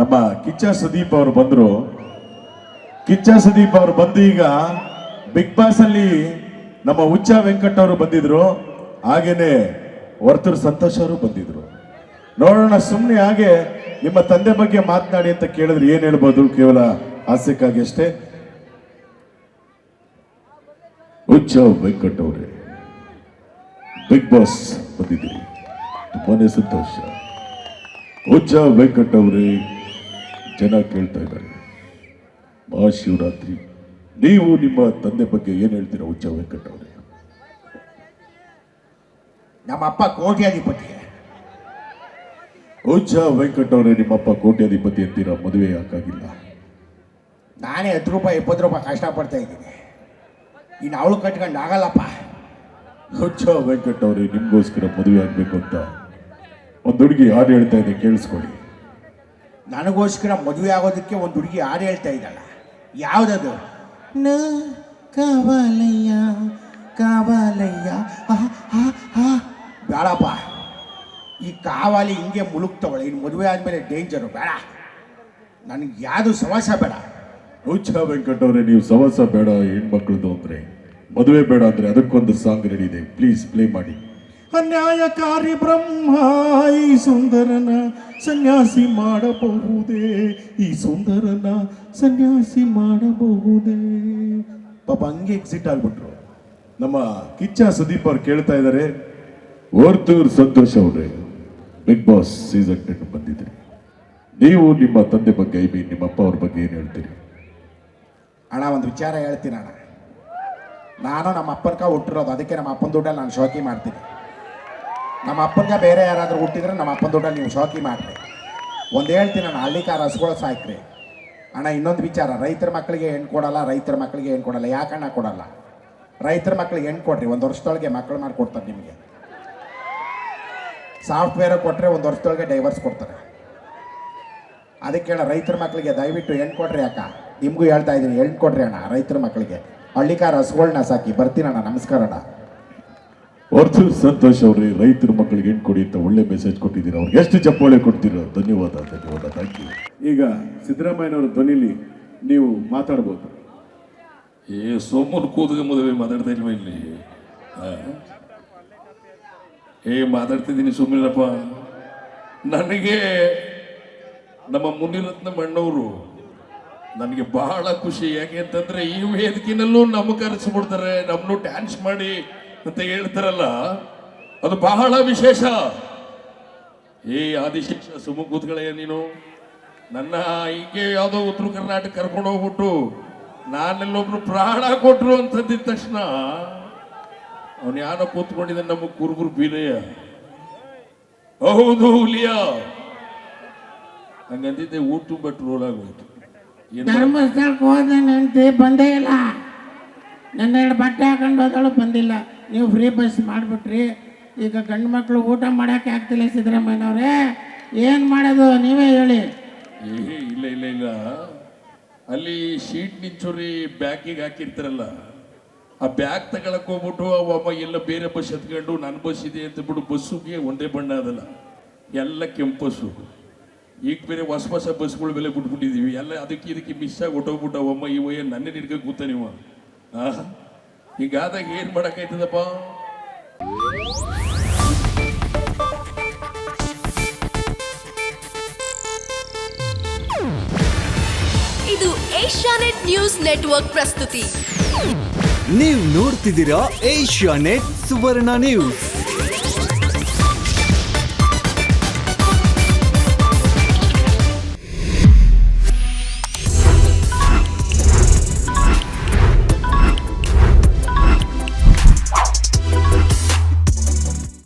ನಮ್ಮ ಕಿಚ್ಚ ಸುದೀಪ್ ಅವರು ಬಂದರು. ಕಿಚ್ಚ ಸುದೀಪ್ ಅವರು ಬಂದು ಈಗ ಬಿಗ್ ಬಾಸ್ ಅಲ್ಲಿ ನಮ್ಮ ಹುಚ್ಚ ವೆಂಕಟ್ ಅವರು ಬಂದಿದ್ರು. ಹಾಗೇನೆ ವರ್ತೂರ್ ಸಂತೋಷ್ ಅವರು ಬಂದಿದ್ರು. ನೋಡೋಣ ಸುಮ್ಮನೆ ಹಾಗೆ ನಿಮ್ಮ ತಂದೆ ಬಗ್ಗೆ ಮಾತನಾಡಿ ಅಂತ ಕೇಳಿದ್ರೆ ಏನು ಹೇಳ್ಬೋದು? ಕೇವಲ ಹಾಸ್ಯಕ್ಕಾಗಿ ಅಷ್ಟೇ. ಹುಚ್ಚ ವೆಂಕಟ್ ಅವರೇ, ಬಿಗ್ ಬಾಸ್ ಬಂದಿದ್ದೀರಿ. ತುಂಬಾನೇ ಸಂತೋಷ. ಹುಚ್ಚ ವೆಂಕಟ್ ಅವರೇ ಜನ ಕೇಳ್ತಾ ಇದ್ದಾರೆ. ಮಹಾಶಿವರಾತ್ರಿ. ನೀವು ನಿಮ್ಮ ತಂದೆ ಬಗ್ಗೆ ಏನು ಹೇಳ್ತೀರಾ ಹುಚ್ಚ ವೆಂಕಟವ್ರೆ ಅವರೇ? ನಮ್ಮ ಅಪ್ಪ ಕೋಟ್ಯಾಧಿಪತಿ. ಹುಚ್ಚ ವೆಂಕಟವ್ರೆ ನಿಮ್ಮಪ್ಪ ಕೋಟ್ಯಾಧಿಪತಿ ಅಂತೀರಾ? ಮದುವೆ ಯಾಕಾಗಿಲ್ಲ? ನಾನೇ ಹತ್ತು ರೂಪಾಯಿ ಇಪ್ಪತ್ತು ರೂಪಾಯಿ ಕಷ್ಟಪಡ್ತಾ ಇದ್ದೀನಿ. ಇನ್ನು ಅವಳು ಕಟ್ಕೊಂಡು ಆಗಲ್ಲಪ್ಪ. ಹುಚ್ಚ ವೆಂಕಟವ್ರೆ ನಿಮ್ಗೋಸ್ಕರ ಮದುವೆ ಆಗ್ಬೇಕು ಅಂತ ಒಂದು ಹುಡುಗಿ ಹಾಡು ಹೇಳ್ತಾ ಇದೆ ಕೇಳಿಸ್ಕೊಳ್ಳಿ. ನನಗೋಸ್ಕರ ಮದುವೆ ಆಗೋದಕ್ಕೆ ಒಂದು ಹುಡುಗಿ ಹಾಡು ಹೇಳ್ತಾ ಇದ್ದಾಳ? ಯಾವುದದು? ನ ಕವಲಯ್ಯ ಕಾವಾಲಯ್ಯ. ಬೇಡಪ್ಪ ಈ ಕಾವಾಲಿ ಹಿಂಗೆ ಮುಳುಗ್ತವಳೆ. ಇನ್ನು ಮದುವೆ ಆದಮೇಲೆ ಡೇಂಜರು ಬೇಡ. ನನಗೆ ಯಾವುದು ಸವಾಸ ಬೇಡ. ಹುಚ್ಚ ವೆಂಕಟ್ ಅವರೇ ನೀವು ಸವಾಸ ಬೇಡ ಹೆಣ್ಮಕ್ಳದ್ದು ಅಂದ್ರೆ. ಮದುವೆ ಬೇಡ ಅಂದ್ರೆ ಅದಕ್ಕೊಂದು ಸಾಂಗ್ ರೆಡಿ ಇದೆ. ಪ್ಲೀಸ್ ಪ್ಲೇ ಮಾಡಿ. ಅನ್ಯಾಯಕಾರಿ ಬ್ರಹ್ಮ, ಈ ಸುಂದರನ ಸನ್ಯಾಸಿ ಮಾಡಬಹುದೇ? ಈ ಸುಂದರನ ಸನ್ಯಾಸಿ ಮಾಡಬಹುದೇ? ಪಾಪ ಹಂಗೆ ಎಕ್ಸಿಟ್ ಆಗ್ಬಿಟ್ರು. ನಮ್ಮ ಕಿಚ್ಚ ಸುದೀಪ್ ಅವ್ರು ಕೇಳ್ತಾ ಇದ್ದಾರೆ ಓರ್ತೂರ್ ಸಂತೋಷ್ ಅವ್ರೆ ಬಿಗ್ ಬಾಸ್ ಸೀಸನ್ ಟೆನ್ ಬಂದಿದ್ರಿ ನೀವು ನಿಮ್ಮ ತಂದೆ ಬಗ್ಗೆ ಐ ಮೀನ್ ನಿಮ್ಮ ಅಪ್ಪ ಅವ್ರ ಬಗ್ಗೆ ಏನು ಹೇಳ್ತೀರಿ? ಅಣ್ಣ, ಒಂದು ವಿಚಾರ ಹೇಳ್ತೀನಿ ಅಣ್ಣ ನಾನು ನಮ್ಮ ಅಪ್ಪನ ಕಾ ಹುಟ್ಟಿರೋದು, ಅದಕ್ಕೆ ನಮ್ಮ ಅಪ್ಪನ ದುಡ್ಡಲ್ಲಿ ನಾನು ಶೋಕಿ ಮಾಡ್ತೀನಿ. ನಮ್ಮ ಅಪ್ಪನಿಗೆ ಬೇರೆ ಯಾರಾದರೂ ಹುಟ್ಟಿದ್ರೆ ನಮ್ಮ ಅಪ್ಪನ ದುಡ್ಡಲ್ಲಿ ನೀವು ಶಾಕಿ ಮಾಡಿರಿ. ಒಂದು ಹೇಳ್ತೀನಿ ಅಣ್ಣ ಹಳ್ಳಿಕಾರ ಹಸುಗಳು ಸಾಕ್ರಿ. ಅಣ್ಣ, ಇನ್ನೊಂದು ವಿಚಾರ, ರೈತರ ಮಕ್ಕಳಿಗೆ ಹೆಣ್ಣು ಕೊಡಲ್ಲ, ರೈತರ ಮಕ್ಕಳಿಗೆ ಹೆಣ್ಣು ಕೊಡಲ್ಲ. ಯಾಕಣ್ಣ ಕೊಡಲ್ಲ? ರೈತರ ಮಕ್ಕಳಿಗೆ ಹೆಣ್ಣು ಕೊಡ್ರಿ, ಒಂದು ವರ್ಷದೊಳಗೆ ಮಕ್ಕಳು ಮಾಡಿಕೊಡ್ತಾರೆ ನಿಮಗೆ. ಸಾಫ್ಟ್ವೇರ್ ಕೊಟ್ಟರೆ ಒಂದು ವರ್ಷದೊಳಗೆ ಡೈವರ್ಸ್ ಕೊಡ್ತಾರೆ. ಅದಕ್ಕೆ ರೈತರ ಮಕ್ಕಳಿಗೆ ದಯವಿಟ್ಟು ಹೆಣ್ಣು ಕೊಡ್ರಿ ಅಕ್ಕ. ನಿಮಗೂ ಹೇಳ್ತಾ ಇದ್ದೀನಿ ಹೆಣ್ಣು ಕೊಡ್ರಿ ಅಣ್ಣ, ರೈತರ ಮಕ್ಕಳಿಗೆ ಹಳ್ಳಿಕಾರ ಹಸುಗಳನ್ನ ಸಾಕಿ. ಬರ್ತೀನಿ ಅಣ್ಣ, ನಮಸ್ಕಾರ ಅಣ್ಣ. ವರ್ತೂರ್ ಸಂತೋಷ್ ಅವರೇ, ರೈತರ ಮಕ್ಕಳಿಗೆ ಹೆಣ್ಣು ಕೊಡಿ ಅಂತ ಒಳ್ಳೆ ಮೆಸೇಜ್ ಕೊಟ್ಟಿದ್ದೀರಿ. ಅವ್ರಿಗೆ ಎಷ್ಟು ಚಪ್ಪಾಳೆ ಕೊಡ್ತೀರೋ, ಧನ್ಯವಾದ ಧನ್ಯವಾದ ಥ್ಯಾಂಕ್ ಯು ಈಗ ಸಿದ್ದರಾಮಯ್ಯನವರ ಧ್ವನಿಲಿ ನೀವು ಮಾತಾಡ್ಬೋದು. ಏ, ಸೋಮನ್ ಕೂದಗ ಮದುವೆ ಮಾತಾಡ್ತಾ ಇಲ್ವ ಇಲ್ಲಿ? ಏ, ಮಾತಾಡ್ತಿದ್ದೀನಿ ಸುಮ್ಮನಿರಪ್ಪ ನನಗೆ ನಮ್ಮ ಮುನಿರತ್ನ ಮಣ್ಣವರು ನನಗೆ ಬಹಳ ಖುಷಿ. ಯಾಕೆ ಅಂತಂದ್ರೆ ಈ ವೇದಿಕೆನಲ್ಲೂ ನಮ್ಮ ಕರೆಸ್ಬಿಡ್ತಾರೆ. ನಮ್ಮನ್ನು ಡ್ಯಾನ್ಸ್ ಮಾಡಿ. ಅಂತ ಹೇಳ್ತಾರಲ್ಲ, ಅದು ಬಹಳ ವಿಶೇಷ. ಏ ಆದಿಶೇಷ ಸುಮ್ಮ ನೀನು, ನನ್ನ ಹೀಗೆ ಯಾವುದೋ ಉತ್ತರ ಕರ್ನಾಟಕ ಕರ್ಕೊಂಡು ಹೋಗ್ಬಿಟ್ಟು ನಾನೆಲ್ಲೊಬ್ರು ಪ್ರಾಣ ಕೊಟ್ಟರು ಅಂತಂದಿದ ತಕ್ಷಣ ಅವನು ಯಾರೋ ಕೂತ್ಕೊಂಡಿದ್ದ ನಮ್ಮ ಕುರುಗುರು ಬೀರಯ್ಯ. ಹೌದು ಹುಲಿಯ. ಹಂಗಂದಿದ್ದೆ ಊಟ ಬಟ್ ರೋಲ್ ಆಗೋಯ್ತು. ಧರ್ಮಸ್ಥಳಕ್ಕೆ ಹೋದ ಬಂದೇ ಇಲ್ಲ. ನನ್ನ ಎರಡು ಬಟ್ಟೆ ಹಾಕೊಂಡು ಹೋದಳು, ಬಂದಿಲ್ಲ. ನೀವು ಫ್ರೀ ಬಸ್ ಮಾಡಿಬಿಟ್ರಿ. ಈಗ ಗಂಡು ಮಕ್ಕಳು ಊಟ ಮಾಡೋಕ್ಕೆ ಆಗ್ತಿಲ್ಲ ಸಿದ್ದರಾಮಯ್ಯನವ್ರೆ. ಏನು ಮಾಡೋದು? ನೀವೇ ಹೇಳಿ. ಇಲ್ಲ ಇಲ್ಲ ಇಲ್ಲ. ಅಲ್ಲಿ ಶೀಟ್ ನಿಂಚೂರಿ ಬ್ಯಾಗಿಗೆ ಹಾಕಿರ್ತಾರಲ್ಲ, ಆ ಬ್ಯಾಗ್ ತಗೊಳಕ್ ಹೋಗ್ಬಿಟ್ಟು ಅವಮ್ಮ ಎಲ್ಲ ಬೇರೆ ಬಸ್ ಎತ್ಕೊಂಡು ನನ್ನ ಬಸ್ ಇದೆ ಅಂತ ಬಿಟ್ಟು ಬಸ್ಸುಗೆ ಒಂದೇ ಬಣ್ಣ ಅದಲ್ಲ. ಎಲ್ಲ ಕೆಂಪು ಬಸ್ಸು ಈಗ ಬೇರೆ ಹೊಸ ಹೊಸ ಬಸ್ಗಳು ಬೆಲೆ ಬಿಟ್ಬಿಟ್ಟಿದೀವಿ. ಎಲ್ಲ ಅದಕ್ಕೆ ಇದಕ್ಕೆ ಮಿಸ್ ಆಗಿ ಹೊಟ್ಟೋಗ್ಬಿಟ್ಟು ಅವಮ್ಮ ವಯ್ಯ ನನ್ನೇ ಹಿಡ್ಕೊಂಡು ಕೂತ ನೀವು ಆ? ಹೀಗಾದಾಗ ಏನು ಮಾಡಕೈತದಪ್ಪ ಇದು ಏಷ್ಯಾನೆಟ್ ನ್ಯೂಸ್ ನೆಟ್ವರ್ಕ್ ಪ್ರಸ್ತುತಿ. ನೀವು ನೋಡ್ತಿದ್ದೀರಾ ಏಷ್ಯಾ ನೆಟ್ ಸುವರ್ಣ ನ್ಯೂಸ್.